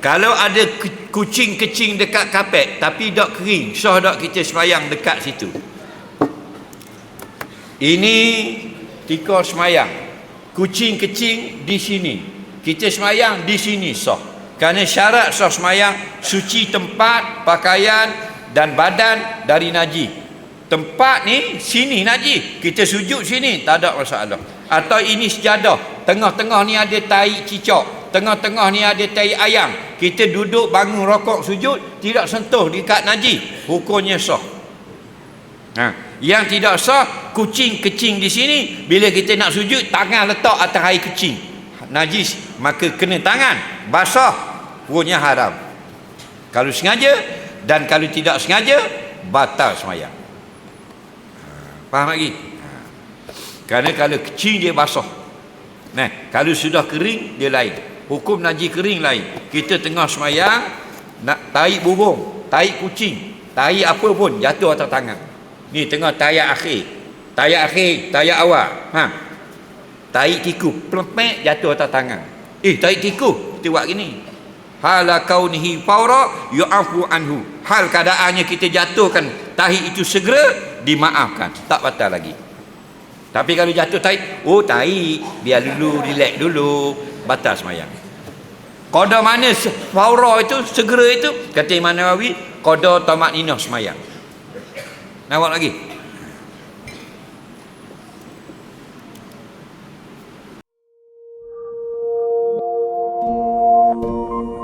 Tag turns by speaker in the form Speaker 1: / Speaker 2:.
Speaker 1: Kalau ada kucing kecing dekat kapet tapi dok kering, sah dok kita semayang dekat situ. Ini tika semayang. Kucing kecing di sini. Kita semayang di sini sah. Kerana syarat sah semayang suci tempat, pakaian dan badan dari najis. Tempat ni sini najis. Kita sujud sini tak ada masalah. Atau ini sejadah. Tengah-tengah ni ada tai cicak. Tengah-tengah ni ada tai ayam. Kita duduk bangun rokok sujud tidak sentuh dekat najis. Hukumnya sah. Ha. Yang tidak sah kucing kecing di sini bila kita nak sujud tangan letak atas air kecing. Najis maka kena tangan basah hukumnya haram. Kalau sengaja dan kalau tidak sengaja batal semayang. Ha. Faham lagi? Ha. Kerana kalau kecing dia basah. Nah, kalau sudah kering dia lain. Hukum najis kering lain. Kita tengah semayang nak tarik burung, tarik kucing, tarik apa pun jatuh atas tangan. Ni tengah tayak akhir. Tayak akhir, tayak awal. Ha. Tarik tiku, pelepek jatuh atas tangan. Eh, tarik tiku, kita buat gini. Hala kaunihi fawra yu'afu anhu. Hal keadaannya kita jatuhkan tahi itu segera dimaafkan. Tak batal lagi. Tapi kalau jatuh tahi, oh tahi, biar dulu, relax dulu, batal semayang. Qada mana faura itu segera itu kata Imam Nawawi qada tamak semayang. Nampak lagi? thank you